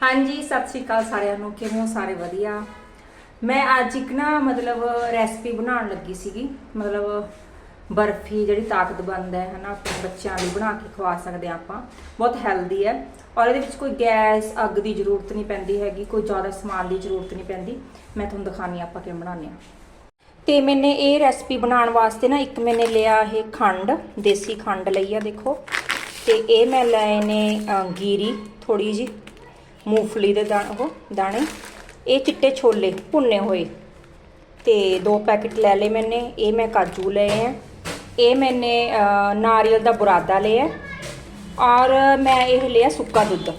ਹਾਂਜੀ, ਸਤਿ ਸ਼੍ਰੀ ਅਕਾਲ ਸਾਰਿਆਂ ਨੂੰ। ਕਿਵੇਂ ਹੋ ਸਾਰੇ? ਵਧੀਆ। ਮੈਂ ਅੱਜ ਇੱਕ ਨਾ ਮਤਲਬ ਰੈਸਪੀ ਬਣਾਉਣ ਲੱਗੀ ਸੀਗੀ। ਮਤਲਬ ਬਰਫੀ ਜਿਹੜੀ ਤਾਕਤਵੰਦ ਹੈ, ਹਨਾ, ਆਪਣੇ ਬੱਚਿਆਂ ਲਈ ਬਣਾ ਕੇ ਖਵਾ ਸਕਦੇ ਹਾਂ ਆਪਾਂ। ਬਹੁਤ ਹੈਲਦੀ ਹੈ। ਔਰ ਇਹਦੇ ਵਿੱਚ ਕੋਈ ਗੈਸ, ਅੱਗ ਦੀ ਜ਼ਰੂਰਤ ਨਹੀਂ ਪੈਂਦੀ ਹੈਗੀ। ਕੋਈ ਜ਼ਿਆਦਾ ਸਮਾਨ ਦੀ ਜ਼ਰੂਰਤ ਨਹੀਂ ਪੈਂਦੀ। ਮੈਂ ਤੁਹਾਨੂੰ ਦਿਖਾਣੀ ਆਪਾਂ ਕਿਵੇਂ ਬਣਾਉਂਦੇ ਹਾਂ। ਤੇ ਮੈਨੇ ਇਹ ਰੈਸਪੀ ਬਣਾਉਣ ਵਾਸਤੇ ਨਾ ਇੱਕ ਮੈਨੇ ਲਿਆ ਇਹ ਖੰਡ, ਦੇਸੀ ਖੰਡ ਲਈ ਆ, ਦੇਖੋ। ਤੇ ਇਹ ਮੈਂ ਲਏ ਨੇ ਗੀਰੀ ਥੋੜੀ ਜੀ ਮੂੰਗਫਲੀ ਦੇ ਦਾਣੇ, ਉਹ ਦਾਣੇ, ਇਹ ਚਿੱਟੇ ਛੋਲੇ ਭੁੰਨੇ ਹੋਏ। ਤੇ ਦੋ ਪੈਕਟ ਲੈ ਲਏ ਮੈਨੇ, ਇਹ ਮੈਂ ਕਾਜੂ ਲਏ ਆ। ਇਹ ਮੈਨੇ ਨਾਰੀਅਲ ਦਾ ਬੁਰਾਦਾ ਲਿਆ। ਔਰ ਮੈਂ ਇਹ ਲਿਆ ਸੁੱਕਾ ਦੁੱਧ।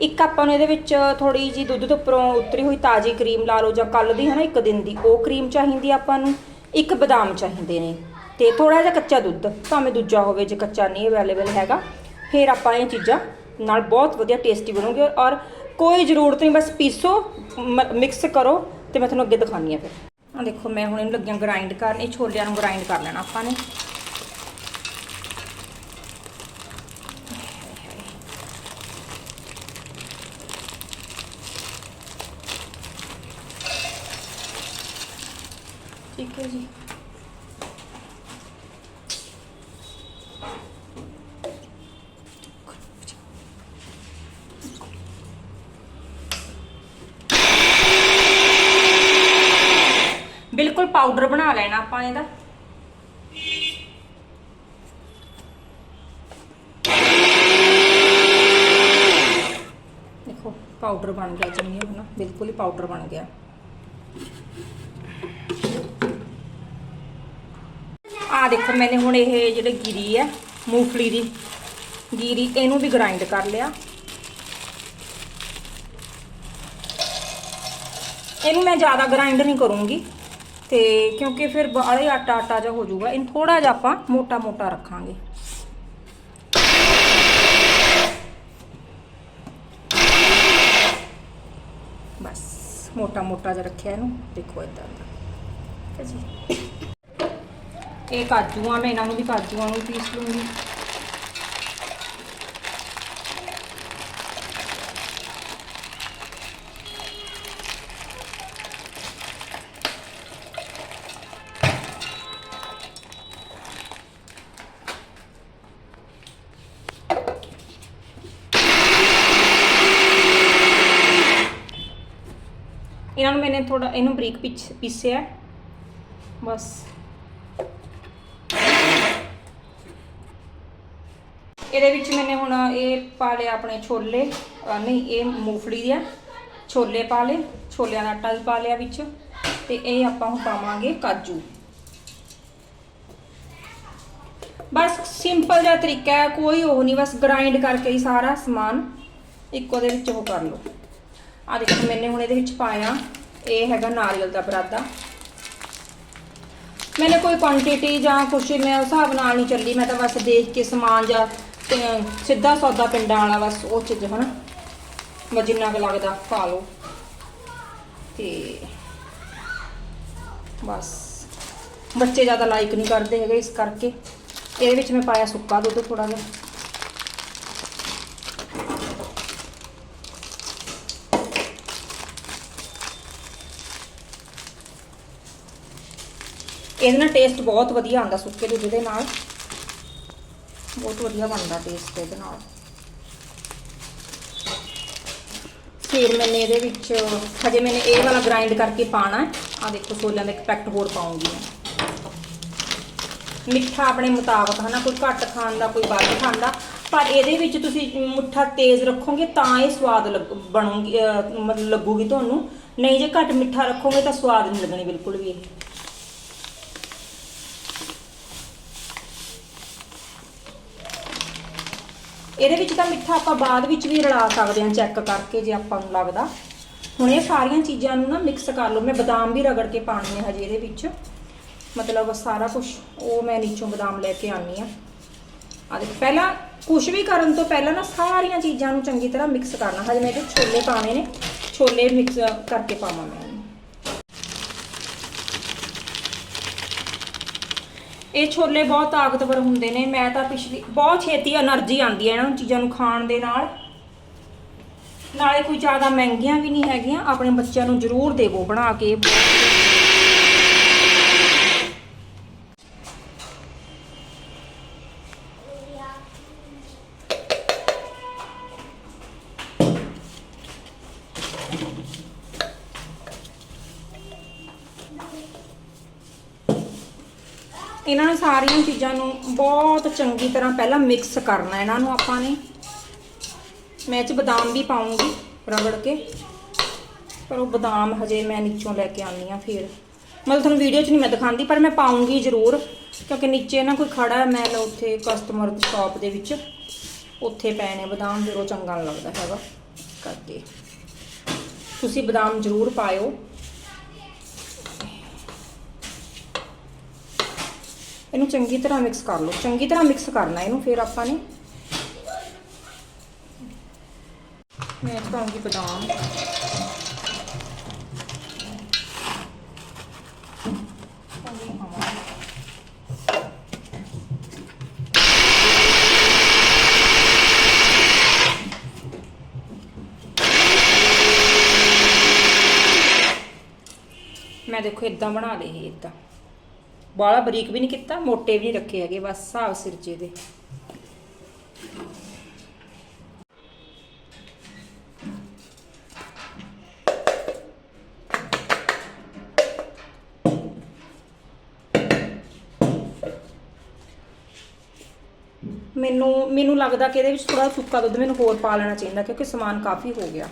ਇੱਕ ਆਪਾਂ ਨੂੰ ਇਹਦੇ ਵਿੱਚ ਥੋੜੀ ਜੀ ਦੁੱਧ ਤੋਂ ਉੱਪਰੋਂ ਉਤਰੀ ਹੋਈ ਤਾਜ਼ੀ ਕਰੀਮ ਲਾ ਲਓ ਜਾਂ ਕੱਲ ਦੀ ਹੈ ਨਾ ਇੱਕ ਦਿਨ ਦੀ। ਉਹ ਕਰੀਮ ਚਾਹੀਦੀ ਆਪਾਂ ਨੂੰ, ਇੱਕ ਬਦਾਮ ਚਾਹੀਦੇ ਨੇ। ਤੇ ਥੋੜਾ ਜਿਹਾ ਕੱਚਾ ਦੁੱਧ, ਭਾਵੇਂ ਦੂਜਾ ਹੋਵੇ, ਜੇ ਕੱਚਾ ਨਹੀਂ ਅਵੇਲੇਬਲ ਹੈਗਾ। ਫਿਰ ਆਪਾਂ ਇਹ ਚੀਜ਼ਾਂ ਨਾਲ ਬਹੁਤ ਵਧੀਆ ਟੇਸਟੀ ਬਣੂਗੀ ਔਰ ਕੋਈ ਜ਼ਰੂਰਤ ਨਹੀਂ, ਬਸ ਪੀਸੋ ਮਿਕਸ ਕਰੋ ਤੇ ਮੈਂ ਤੁਹਾਨੂੰ ਅੱਗੇ ਦਿਖਾਉਣੀ ਆ ਫਿਰ। ਆ ਦੇਖੋ, ਮੈਂ ਹੁਣ ਇਹਨੂੰ ਲੱਗਿਆ ਗ੍ਰਾਈਂਡ ਕਰਨ ਇਹ ਛੋਲਿਆਂ ਨੂੰ ਗ੍ਰਾਈਂਡ ਕਰ ਲੈਣਾ ਆਪਾਂ ਨੇ। ਠੀਕ ਹੈ ਜੀ ਬਿਲਕੁਲ ਪਾਊਡਰ ਬਣਾ ਲੈਣਾ ਆਪਾਂ ਇਹਦਾ ਦੇਖੋ ਪਾਊਡਰ ਬਣ ਗਿਆ ਚੰਗੀ ਹੁਣ ਬਿਲਕੁਲ ਹੀ ਪਾਊਡਰ ਬਣ ਗਿਆ ਆ ਦੇਖੋ ਮੈਨੇ ਹੁਣ ਇਹ ਜਿਹੜੇ ਗਿਰੀ ਹੈ ਮੂੰਗਫਲੀ ਦੀ ਗਿਰੀ ਇਹਨੂੰ ਵੀ ਗ੍ਰਾਈਂਡ ਕਰ ਲਿਆ ਇਹਨੂੰ ਮੈਂ ਜ਼ਿਆਦਾ ਗ੍ਰਾਈਂਡ ਨਹੀਂ ਕਰੂੰਗੀ ਤੇ ਕਿਉਂਕਿ ਫਿਰ ਬਾਹਲੇ ਆਟਾ ਆਟਾ ਜਿਹਾ ਹੋ ਜਾਊਗਾ। ਇਹਨੂੰ ਥੋੜਾ ਜਿਹਾ ਆਪਾਂ ਮੋਟਾ ਮੋਟਾ ਰੱਖਾਂਗੇ। ਬਸ, ਮੋਟਾ ਮੋਟਾ ਜਿਹਾ ਰੱਖਿਆ ਇਹਨੂੰ। ਦੇਖੋ ਇਦਾਂ ਦਾ। ਠੀਕ ਹੈ ਜੀ। ਇਹ ਕਾਜੂਆਂ, ਮੈਂ ਇਹਨਾਂ ਨੂੰ ਵੀ ਕਾਜੂਆਂ ਨੂੰ ਪੀਸ ਲੂੰਗੀ। ਮੈਂ ਥੋੜਾ ਇਹਨੂੰ ਬਰੀਕ ਪੀਸਿਆ ਬਸ। ਇਹਦੇ ਵਿੱਚ ਮੈਨੇ ਹੁਣ ਇਹ ਪਾ ਲਿਆ ਆਪਣੇ ਛੋਲੇ। ਨਹੀਂ, ਇਹ ਮੂੰਗਫਲੀ ਦੇ ਛੋਲੇ ਪਾ ਲਏ, ਛੋਲਿਆਂ ਦਾ ਆਟਾ ਵੀ ਪਾ ਲਿਆ ਵਿੱਚ। ਤੇ ਇਹ ਆਪਾਂ ਹੁਣ ਪਾਵਾਂਗੇ ਕਾਜੂ। ਬਸ ਸਿੰਪਲ ਜਿਹਾ ਤਰੀਕਾ ਹੈ, ਕੋਈ ਉਹ ਨਹੀਂ, ਬਸ ਗ੍ਰਾਈਂਡ ਕਰਕੇ ਹੀ ਸਾਰਾ ਸਮਾਨ ਇੱਕੋ ਦੇ ਵਿੱਚ ਉਹ ਕਰ ਲਓ। ਆ ਦੇਖੋ, ਮੈਨੇ ਹੁਣ ਇਹਦੇ ਵਿੱਚ ਪਾਇਆ। ਇਹ ਹੈਗਾ ਨਾਰੀਅਲ ਦਾ ਬਰਾਦਾ ਮੈਨੇ ਕੋਈ ਕੁਆਂਟੀਟੀ ਜਾਂ ਕੁਛ ਮੈਂ ਉਸ ਹਿਸਾਬ ਨਾਲ ਨਹੀਂ ਚੱਲੀ, ਮੈਂ ਤਾਂ ਬਸ ਦੇਖ ਕੇ ਸਮਾਨ ਜਾਂ ਸਿੱਧਾ ਸੌਦਾ ਪਿੰਡਾਂ ਵਾਲਾ ਬਸ ਉਹ ਚੀਜ਼ ਹਨਾ ਮੈਂ ਜਿੰਨਾ ਕੁ ਲੱਗਦਾ ਪਾ ਲਓ। ਤੇ ਬਸ, ਬੱਚੇ ਜ਼ਿਆਦਾ ਲਾਈਕ ਨਹੀਂ ਕਰਦੇ ਹੈਗੇ ਇਸ ਕਰਕੇ। ਇਹਦੇ ਵਿੱਚ ਮੈਂ ਪਾਇਆ ਸੁੱਕਾ ਦੁੱਧ ਥੋੜਾ ਜਿਹਾ। ਇਹਦੇ ਨਾਲ ਟੇਸਟ ਬਹੁਤ ਵਧੀਆ ਆਉਂਦਾ ਸੁੱਕੇ ਦੁੱਧ ਦੇ ਨਾਲ। ਬਹੁਤ ਵਧੀਆ ਬਣਦਾ ਟੇਸਟ ਇਹਦੇ ਨਾਲ। ਫਿਰ ਮੈਨੇ ਇਹਦੇ ਵਿੱਚ, ਹਜੇ ਮੈਨੇ ਇਹ ਵਾਲਾ ਗ੍ਰਾਈਂਡ ਕਰਕੇ ਪਾਣਾ ਆ ਦੇਖੋ ਛੋਲਿਆਂ ਦਾ ਇੱਕ ਪੈਕਟ ਹੋਰ ਪਾਉਂਗੀ ਮੈਂ। ਮਿੱਠਾ ਆਪਣੇ ਮੁਤਾਬਕ, ਹਨਾ, ਕੋਈ ਘੱਟ ਖਾਣ ਦਾ, ਕੋਈ ਵੱਧ ਖਾਣ ਦਾ। ਪਰ ਇਹਦੇ ਵਿੱਚ ਤੁਸੀਂ ਮਿੱਠਾ ਤੇਜ਼ ਰੱਖੋਗੇ ਤਾਂ ਇਹ ਸਵਾਦ ਲੱਗ- ਬਣੂਗੀ ਮਤਲਬ ਲੱਗੂਗੀ ਤੁਹਾਨੂੰ। ਨਹੀਂ ਜੇ ਘੱਟ ਮਿੱਠਾ ਰੱਖੋਗੇ ਤਾਂ ਸਵਾਦ ਨਹੀਂ ਲੱਗਣੀ ਬਿਲਕੁਲ ਵੀ। ਇਹ ਇਹਦੇ ਵਿੱਚ ਤਾਂ ਮਿੱਠਾ ਆਪਾਂ ਬਾਅਦ ਵਿੱਚ ਵੀ ਰਲਾ ਸਕਦੇ ਹਾਂ ਚੈੱਕ ਕਰਕੇ ਜੇ ਆਪਾਂ ਨੂੰ ਲੱਗਦਾ। ਹੁਣ ਇਹ ਸਾਰੀਆਂ ਚੀਜ਼ਾਂ ਨੂੰ ਨਾ ਮਿਕਸ ਕਰ ਲਓ। ਮੈਂ ਬਦਾਮ ਵੀ ਰਗੜ ਕੇ ਪਾਣੇ ਨੇ ਹਜੇ ਇਹਦੇ ਵਿੱਚ। ਮਤਲਬ ਸਾਰਾ ਕੁਝ ਉਹ ਮੈਂ ਨੀਚੋਂ ਬਦਾਮ ਲੈ ਕੇ ਆਨੀ ਆ ਆ ਦੇਖੋ, ਪਹਿਲਾਂ ਕੁਝ ਵੀ ਕਰਨ ਤੋਂ ਪਹਿਲਾਂ ਨਾ ਸਾਰੀਆਂ ਚੀਜ਼ਾਂ ਨੂੰ ਚੰਗੀ ਤਰ੍ਹਾਂ ਮਿਕਸ ਕਰਨਾ। ਹਜੇ ਮੈਂ ਇਹਦੇ ਛੋਲੇ ਪਾਣੇ ਨੇ। ਛੋਲੇ ਮਿਕਸ ਕਰਕੇ ਪਾਵਾਂ ਮੈਂ ਇਹਨੂੰ। ਇਹ ਛੋਲੇ ਬਹੁਤ ਤਾਕਤਵਰ ਹੁੰਦੇ ਨੇ, ਮੈਂ ਤਾਂ ਪਿਛਲੀ, ਬਹੁਤ ਛੇਤੀ એનર્ਜੀ ਆਉਂਦੀ ਹੈ ਇਹਨਾਂ ਚੀਜ਼ਾਂ ਨੂੰ ਖਾਣ ਦੇ ਨਾਲ। ਨਾਲੇ ਕੋਈ ਜ਼ਿਆਦਾ ਮਹਿੰਗੀਆਂ ਵੀ ਨਹੀਂ ਹੈਗੀਆਂ, ਆਪਣੇ ਬੱਚਿਆਂ ਨੂੰ ਜ਼ਰੂਰ ਦੇਵੋ ਬਣਾ ਕੇ। ਇਹਨਾਂ ਨੂੰ ਸਾਰੀਆਂ ਚੀਜ਼ਾਂ ਨੂੰ ਬਹੁਤ ਚੰਗੀ ਤਰ੍ਹਾਂ ਪਹਿਲਾਂ ਮਿਕਸ ਕਰਨਾ ਇਹਨਾਂ ਨੂੰ ਆਪਾਂ ਨੇ। ਮੈਂ ਚ ਬਦਾਮ ਵੀ ਪਾਉਂਗੀ ਰਗੜ ਕੇ। ਪਰ ਉਹ ਬਦਾਮ ਹਜੇ ਮੈਂ ਨੀਚੋਂ ਲੈ ਕੇ ਆਉਣੀ ਆ ਫਿਰ। ਮਤਲਬ ਤੁਹਾਨੂੰ ਵੀਡੀਓ 'ਚ ਨਹੀਂ ਮੈਂ ਦਿਖਾਉਂਦੀ, ਪਰ ਮੈਂ ਪਾਉਂਗੀ ਜ਼ਰੂਰ, ਕਿਉਂਕਿ ਨੀਚੇ ਨਾ ਕੋਈ ਖੜਾ ਹੈ, ਮੈਂ ਉੱਥੇ ਕਸਟਮਰ ਸ਼ਾਪ ਦੇ ਵਿੱਚ। ਉੱਥੇ ਪਏ ਨੇ ਬਦਾਮ, ਫਿਰ ਉਹ ਚੰਗਾ ਨਹੀਂ ਲੱਗਦਾ ਹੈਗਾ। ਕਰਕੇ। ਤੁਸੀਂ ਬਦਾਮ ਜ਼ਰੂਰ ਪਾਇਓ। ਇਹਨੂੰ ਚੰਗੀ ਤਰ੍ਹਾਂ ਮਿਕਸ ਕਰ ਲਓ। ਚੰਗੀ ਤਰ੍ਹਾਂ ਮਿਕਸ ਕਰਨਾ ਇਹਨੂੰ, ਫਿਰ ਆਪਾਂ ਨੇ ਮੈਂ ਇਹ ਪਾਉਂਗੀ ਬਦਾਮ। ਮੈਂ ਦੇਖੋ ਇਦਾਂ ਬਣਾ ਲਏ ਇਹ ਇਦਾਂ ਬਾਲਾ ਬਰੀਕ ਵੀ ਨਹੀਂ ਕੀਤਾ, ਮੋਟੇ ਵੀ ਨਹੀਂ ਰੱਖੇ ਹੈਗੇ, ਬਸ ਹਿਸਾਬ ਸਿਰਜੇ ਦੇ। ਮੈਨੂੰ ਮੈਨੂੰ ਲੱਗਦਾ ਕਿ ਇਹਦੇ ਵਿੱਚ ਥੋੜਾ ਸੁੱਕਾ ਦੁੱਧ ਮੈਨੂੰ ਹੋਰ ਪਾ ਲੈਣਾ ਚਾਹੀਦਾ, ਕਿਉਂਕਿ ਸਮਾਨ ਕਾਫੀ ਹੋ ਗਿਆ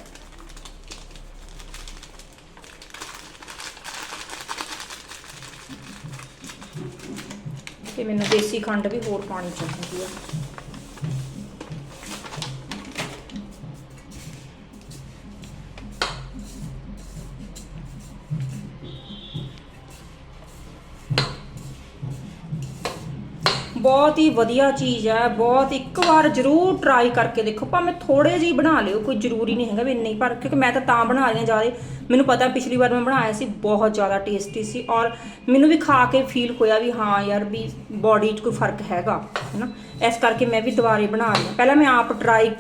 ਤੇ ਮੈਨੂੰ ਦੇਸੀ ਖੰਡ ਵੀ ਹੋਰ ਪਾਣੀ ਚਾਹੀਦੀ ਆ। ਬਹੁਤ ਹੀ ਵਧੀਆ ਚੀਜ਼ ਹੈ, ਬਹੁਤ ਇੱਕ ਵਾਰ ਜ਼ਰੂਰ ਟਰਾਈ ਕਰਕੇ ਦੇਖੋ, ਭਾਵੇਂ ਥੋੜੇ ਜਿਹੀ ਬਣਾ ਲਿਓ, ਕੋਈ ਜ਼ਰੂਰੀ ਨਹੀਂ ਹੈਗਾ ਵੀ ਇੰਨੇ ਪਰ, ਕਿਉਂਕਿ ਮੈਂ ਤਾਂ ਤਾਂ ਬਣਾ ਰਹੀ ਹਾਂ ਜ਼ਿਆਦਾ। ਮੈਨੂੰ ਪਤਾ ਪਿਛਲੀ ਵਾਰ ਮੈਂ ਬਣਾਇਆ ਸੀ, ਬਹੁਤ ਜ਼ਿਆਦਾ ਟੇਸਟੀ ਸੀ ਔਰ ਮੈਨੂੰ ਵੀ ਖਾ ਕੇ ਫੀਲ ਹੋਇਆ ਵੀ ਹਾਂ ਯਾਰ ਵੀ ਬਾਡੀ 'ਚ ਕੋਈ ਫ਼ਰਕ ਹੈਗਾ, ਹੈਨਾ। ਇਸ ਕਰਕੇ ਮੈਂ ਵੀ ਦੁਬਾਰੇ ਬਣਾ ਰਹੀ ਹਾਂ। ਪਹਿਲਾਂ ਮੈਂ ਆਪ ਟਰਾਈ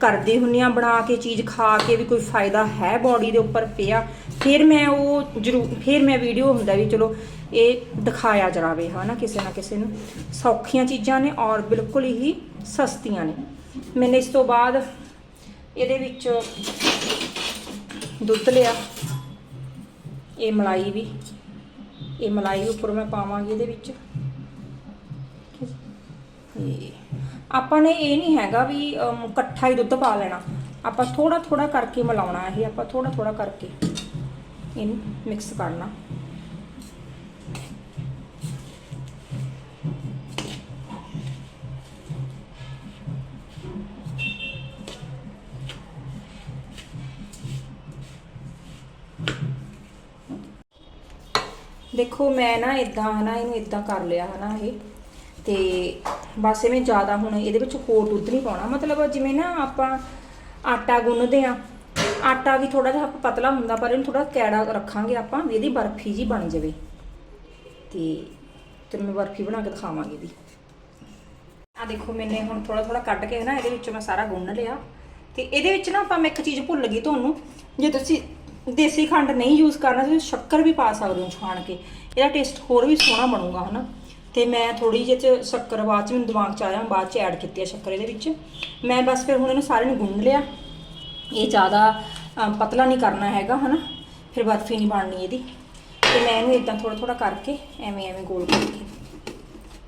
ਕਰਦੀ ਹੁੰਨੀ ਆ ਬਣਾ ਕੇ ਚੀਜ਼ ਖਾ ਕੇ ਵੀ ਕੋਈ ਫਾਇਦਾ ਹੈ ਬਾਡੀ ਦੇ ਉੱਪਰ ਪਿਆ, ਫਿਰ ਮੈਂ ਉਹ ਜ਼ਰੂਰ, ਫਿਰ ਮੈਂ ਵੀਡੀਓ ਹੁੰਦਾ ਵੀ ਚਲੋ ਇਹ ਦਿਖਾਇਆ ਜਾਵੇ, ਹਨਾ, ਕਿਸੇ ਨਾ ਕਿਸੇ ਨੂੰ। ਸੌਖੀਆਂ ਚੀਜ਼ਾਂ ਨੇ ਔਰ ਬਿਲਕੁਲ ਹੀ ਸਸਤੀਆਂ ਨੇ। ਮੈਨੇ ਇਸ ਤੋਂ ਬਾਅਦ ਇਹਦੇ ਵਿੱਚ ਦੁੱਧ ਲਿਆ, ਇਹ ਮਲਾਈ ਵੀ, ਇਹ ਮਲਾਈ ਉੱਪਰ ਮੈਂ ਪਾਵਾਂਗੀ ਇਹਦੇ ਵਿੱਚ। ਆਪਾਂ ਨੇ ਇਹ ਨਹੀਂ ਹੈਗਾ ਵੀ ਅਮ, ਇਕੱਠਾ ਹੀ ਦੁੱਧ ਪਾ ਲੈਣਾ। ਆਪਾਂ ਥੋੜਾ ਥੋੜਾ ਕਰਕੇ ਮਿਲਾਉਣਾ ਇਹ ਆਪਾਂ ਥੋੜਾ ਥੋੜਾ ਕਰਕੇ ਇਹਨੂੰ ਮਿਕਸ ਕਰਨਾ। ਦੇਖੋ ਮੈਂ ਨਾ ਇਦਾਂ ਹਨਾ ਇਹਨੂੰ ਇਦਾਂ ਕਰ ਲਿਆ ਹਨਾ ਇਹ। ਤੇ ਬਸ ਇਵੇਂ ਜ਼ਿਆਦਾ ਹੁਣ ਇਹਦੇ ਵਿੱਚ ਹੋਰ ਦੁੱਧ ਨਹੀਂ ਪਾਉਣਾ। ਮਤਲਬ ਜਿਵੇਂ ਨਾ ਆਪਾਂ ਆਟਾ ਗੁੰਨਦੇ ਆ ਆਟਾ ਵੀ ਥੋੜਾ ਜਿਹਾ ਪਤਲਾ ਹੁੰਦਾ, ਪਰ ਇਹਨੂੰ ਥੋੜਾ ਕੈੜਾ ਰੱਖਾਂਗੇ ਆਪਾਂ ਵੀ ਇਹਦੀ ਬਰਫੀ ਜੀ ਬਣ ਜਾਵੇ। ਤੇ ਤੈਨੂੰ ਮੈਂ ਬਰਫੀ ਬਣਾ ਕੇ ਦਿਖਾਵਾਂਗੀ ਇਹਦੀ ਆ ਦੇਖੋ, ਮੈਨੇ ਹੁਣ ਥੋੜਾ ਥੋੜਾ ਕੱਢ ਕੇ ਨਾ ਇਹਦੇ ਵਿੱਚੋਂ ਮੈਂ ਸਾਰਾ ਗੁੰਨ ਲਿਆ। ਤੇ ਇਹਦੇ ਵਿੱਚ ਨਾ ਆਪਾਂ ਮੈਂ ਇੱਕ ਚੀਜ਼ ਭੁੱਲ ਗਈ ਤੁਹਾਨੂੰ। ਜੇ ਤੁਸੀਂ ਦੇਸੀ ਖੰਡ ਨਹੀਂ ਯੂਜ਼ ਕਰਨਾ, ਤੁਸੀਂ ਸ਼ੱਕਰ ਵੀ ਪਾ ਸਕਦੇ ਹੋ ਛਾਣ ਕੇ। ਇਹਦਾ ਟੇਸਟ ਹੋਰ ਵੀ ਸੋਹਣਾ ਬਣੂਗਾ, ਹਨਾ? ਤੇ ਮੈਂ ਥੋੜੀ ਜਿਹੀ ਚ ਸ਼ੱਕਰ ਬਾਅਦ ਚ ਮੈਨੂੰ ਦਿਮਾਗ ਚ ਆਇਆ ਬਾਅਦ ਚ ਐਡ ਕੀਤੀ ਆ ਸ਼ੱਕਰ ਇਹਦੇ ਵਿੱਚ। ਮੈਂ ਬਸ ਫਿਰ ਹੁਣ ਇਹਨੂੰ ਸਾਰੇ ਨੂੰ ਗੁੰਨ ਲਿਆ। ਇਹ ਜ਼ਿਆਦਾ ਪਤਲਾ ਨਹੀਂ ਕਰਨਾ ਹੈਗਾ, ਹਨਾ? ਫਿਰ ਬਰਫੀ ਨਹੀਂ ਬਣਨੀ ਇਹਦੀ। ਤੇ ਮੈਂ ਇਹਨੂੰ ਇਦਾਂ ਥੋੜਾ ਥੋੜਾ ਕਰਕੇ ਐਵੇਂ ਐਵੇਂ ਗੋਲ ਕਰਕੇ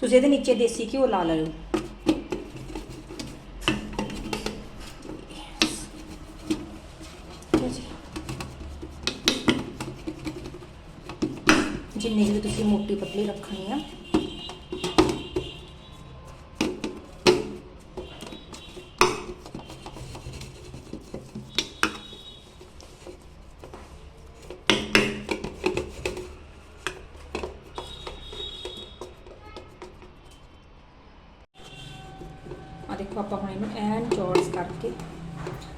ਤੁਸੀਂ ਇਹਦੇ ਨੀਚੇ ਦੇਸੀ ਘਿਓ ਲਾ ਲਿਓ। ਜਿੰਨੀ ਵੀ ਤੁਸੀਂ ਮੋਟੀ ਪਤਲੀ ਰੱਖਣੀ ਆ।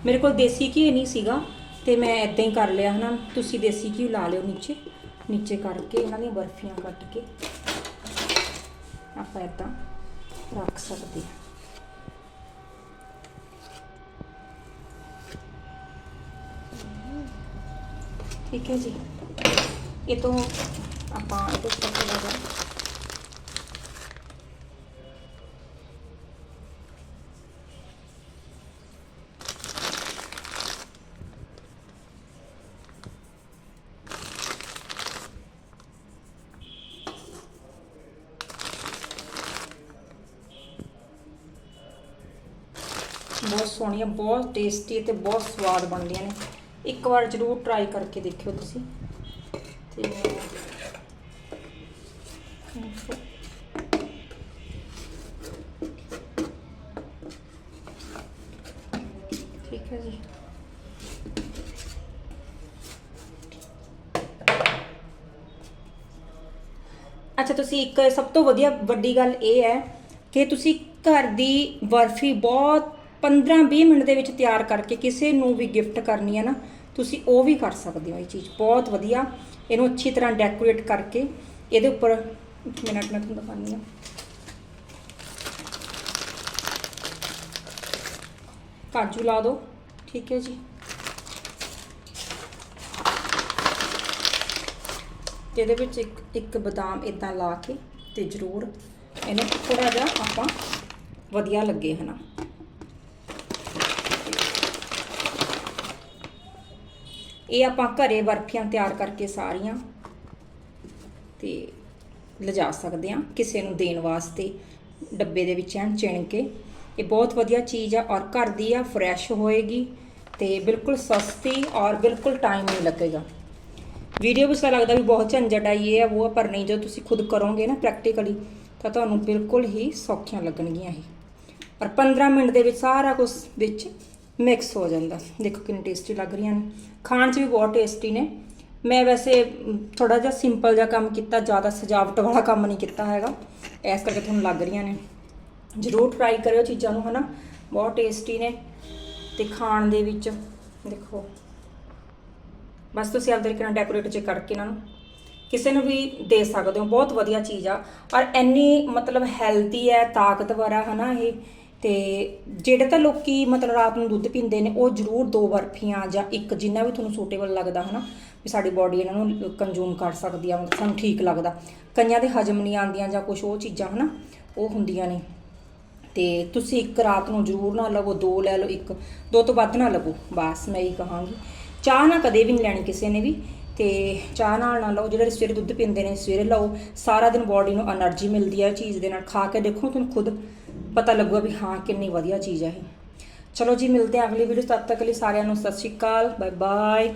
ਮੇਰੇ ਕੋਲ ਦੇਸੀ ਘੀ ਨਹੀਂ ਸੀਗਾ ਤੇ ਮੈਂ ਇਦਾਂ ਹੀ ਕਰ ਲਿਆ ਹਨਾ। ਤੁਸੀਂ ਦੇਸੀ ਘੀ ਲਾ ਲਿਓ ਨੀਚੇ। ਨੀਚੇ ਕਰਕੇ ਇਹਨਾਂ ਦੀਆਂ ਬਰਫੀਆਂ ਕੱਟ ਕੇ ਆਪਾਂ ਇਦਾਂ ਰੱਖ ਸਕਦੇ ਹਾਂ। ਠੀਕ ਹੈ ਜੀ। ਇਹ ਤੋਂ ਆਪਾਂ ਇਹ ਸਭ ਤੋਂ ਜ਼ਿਆਦਾ ਬਹੁਤ ਸੋਹਣੀਆਂ, ਬਹੁਤ ਟੇਸਟੀ ਤੇ ਬਹੁਤ ਸਵਾਦ ਬਣਦੀਆਂ ਨੇ। ਇੱਕ ਵਾਰ ਜ਼ਰੂਰ ਟਰਾਈ ਕਰਕੇ ਦੇਖਿਓ ਤੁਸੀਂ। ਤੇ ਠੀਕ ਹੈ ਜੀ। ਅੱਛਾ, ਤੁਸੀਂ ਇੱਕ ਸਭ ਤੋਂ ਵਧੀਆ ਵੱਡੀ ਗੱਲ ਇਹ ਹੈ ਕਿ ਤੁਸੀਂ ਘਰ ਦੀ ਬਰਫੀ ਬਹੁਤ 15-20 ਮਿੰਟ ਦੇ ਵਿੱਚ ਤਿਆਰ ਕਰਕੇ ਕਿਸੇ ਨੂੰ ਵੀ ਗਿਫਟ ਕਰਨੀ ਹੈ ਨਾ, ਤੁਸੀਂ ਉਹ ਵੀ ਕਰ ਸਕਦੇ ਹੋ ਇਹ ਚੀਜ਼। ਬਹੁਤ ਵਧੀਆ। ਇਹਨੂੰ ਅੱਛੀ ਤਰ੍ਹਾਂ ਡੈਕੋਰੇਟ ਕਰਕੇ ਇਹਦੇ ਉੱਪਰ ਇੱਕ ਮਿੰਟ ਮੈਂ ਤੁਹਾਨੂੰ ਦਿਖਾਉਂਦੀ ਹਾਂ। ਕਾਜੂ ਲਾ ਦਿਓ। ਠੀਕ ਹੈ ਜੀ। ਇਹਦੇ ਵਿੱਚ ਇੱਕ ਇੱਕ ਬਦਾਮ ਇਦਾਂ ਲਾ ਕੇ ਤੇ ਜ਼ਰੂਰ ਇਹਨੂੰ ਥੋੜਾ ਜਿਹਾ ਆਪਾਂ ਵਧੀਆ ਲੱਗੇ ਹਨਾ। ਇਹ ਆਪਾਂ ਘਰੇ ਬਰਫੀਆਂ ਤਿਆਰ ਕਰਕੇ ਸਾਰੀਆਂ ਤੇ ਲਿਜਾ ਸਕਦੇ ਆ ਕਿਸੇ ਨੂੰ ਦੇਣ ਵਾਸਤੇ ਡੱਬੇ ਦੇ ਵਿੱਚ ਐਨ ਚਿਣ ਕੇ। ਇਹ ਬਹੁਤ ਵਧੀਆ ਚੀਜ਼ ਆ ਔਰ ਘਰ ਦੀ ਆ ਫਰੈਸ਼ ਹੋਏਗੀ ਤੇ ਬਿਲਕੁਲ ਸਸਤੀ ਔਰ ਬਿਲਕੁਲ ਟਾਈਮ ਨਹੀਂ ਲੱਗੇਗਾ। ਵੀਡੀਓ ਵਿੱਚ ਤਾਂ ਲੱਗਦਾ ਵੀ ਬਹੁਤ ਝੰਜਟ ਆਈ ਇਹ ਆ ਉਹ ਆ, ਪਰ ਨਹੀਂ ਜਦੋਂ ਤੁਸੀਂ ਖੁਦ ਕਰੋਗੇ ਨਾ ਪ੍ਰੈਕਟੀਕਲੀ ਤਾਂ ਤੁਹਾਨੂੰ ਬਿਲਕੁਲ ਹੀ ਸੌਖੀਆਂ ਲੱਗਣਗੀਆਂ ਇਹ। ਔਰ 15 ਮਿੰਟ ਦੇ ਵਿੱਚ ਸਾਰਾ ਕੁਝ ਵਿੱਚ ਮਿਕਸ ਹੋ ਜਾਂਦਾ। ਦੇਖੋ ਕਿੰਨੀ ਟੇਸਟੀ ਲੱਗ ਰਹੀਆਂ ਨੇ। ਖਾਣ 'ਚ ਵੀ ਬਹੁਤ ਟੇਸਟੀ ਨੇ। ਮੈਂ ਵੈਸੇ ਥੋੜਾ ਜਿਹਾ ਸਿੰਪਲ ਜਿਹਾ ਕੰਮ ਕੀਤਾ, ਜ਼ਿਆਦਾ ਸਜਾਵਟ ਵਾਲਾ ਕੰਮ ਨਹੀਂ ਕੀਤਾ ਹੈਗਾ। ਇਸ ਕਰਕੇ ਤੁਹਾਨੂੰ ਲੱਗ ਰਹੀਆਂ ਨੇ। ਜ਼ਰੂਰ ਟਰਾਈ ਕਰਿਓ ਚੀਜ਼ਾਂ ਨੂੰ, ਹਨਾ। ਬਹੁਤ ਟੇਸਟੀ ਨੇ। ਤੇ ਖਾਣ ਦੇ ਵਿੱਚ, ਦੇਖੋ। ਬਸ ਤੁਸੀਂ ਆਪਦੇ ਤਰੀਕੇ ਨਾਲ ਡੈਕੋਰੇਟ 'ਚ ਕਰਕੇ ਇਹਨਾਂ ਨੂੰ, ਕਿਸੇ ਨੂੰ ਵੀ ਦੇ ਸਕਦੇ ਹੋ। ਬਹੁਤ ਵਧੀਆ ਚੀਜ਼ ਆ। ਔਰ ਇੰਨੀ ਮਤਲਬ ਹੈਲਦੀ ਹੈ, ਤਾਕਤਵਰ ਆ, ਹਨਾ ਇਹ। ਤੇ ਜਿਹੜੇ ਤਾਂ ਲੋਕੀ ਮਤਲਬ ਰਾਤ ਨੂੰ ਦੁੱਧ ਪੀਂਦੇ ਨੇ, ਉਹ ਜ਼ਰੂਰ ਦੋ ਬਰਫੀਆਂ ਜਾਂ ਇੱਕ ਜਿੰਨਾ ਵੀ ਤੁਹਾਨੂੰ ਸੂਟੇਬਲ ਲੱਗਦਾ ਹਨਾ, ਵੀ ਸਾਡੀ ਬਾਡੀ ਇਹਨਾਂ ਨੂੰ ਕੰਜ਼ੂਮ ਕਰ ਸਕਦੀ ਆ, ਮਤਲਬ ਸਾਨੂੰ ਠੀਕ ਲੱਗਦਾ। ਕਈਆਂ ਦੇ ਹਜਮ ਨਹੀਂ ਆਉਂਦੀਆਂ ਜਾਂ ਕੁਝ ਉਹ ਚੀਜ਼ਾਂ ਹਨਾ, ਉਹ ਹੁੰਦੀਆਂ ਨੇ। ਤੇ ਤੁਸੀਂ ਇੱਕ ਰਾਤ ਨੂੰ ਜ਼ਰੂਰ ਨਾ ਲਵੋ, ਦੋ ਲੈ ਲਓ, ਇੱਕ, ਦੋ ਤੋਂ ਵੱਧ ਨਾ ਲਵੋ। ਬਸ ਮੈਂ ਇਹ ਕਹਾਂਗੀ। ਚਾਹ ਨਾ ਕਦੇ ਵੀ ਨਹੀਂ ਲੈਣੀ ਕਿਸੇ ਨੇ ਵੀ। ਤੇ ਚਾਹ ਨਾਲ ਨਾ ਲਓ, ਜਿਹੜੇ ਸਵੇਰੇ ਦੁੱਧ ਪੀਂਦੇ ਨੇ, ਸਵੇਰੇ ਲਓ। ਸਾਰਾ ਦਿਨ ਬਾਡੀ ਨੂੰ એનર્ਜੀ ਮਿਲਦੀ ਹੈ ਚੀਜ਼ ਦੇ ਨਾਲ। ਖਾ ਕੇ ਦੇਖੋ ਤੁਹਾਨੂੰ ਖੁਦ। ਪਤਾ ਲੱਗੂਗਾ ਵੀ ਹਾਂ ਕਿੰਨੀ ਵਧੀਆ ਚੀਜ਼ ਹੈ ਇਹ। ਚਲੋ ਜੀ, ਮਿਲਦੇ ਹਾਂ ਅਗਲੀ ਵੀਡੀਓ ਤਦ ਤੱਕ ਲਈ ਸਾਰਿਆਂ ਨੂੰ ਸਤਿ ਸ਼੍ਰੀ ਅਕਾਲ। Bye bye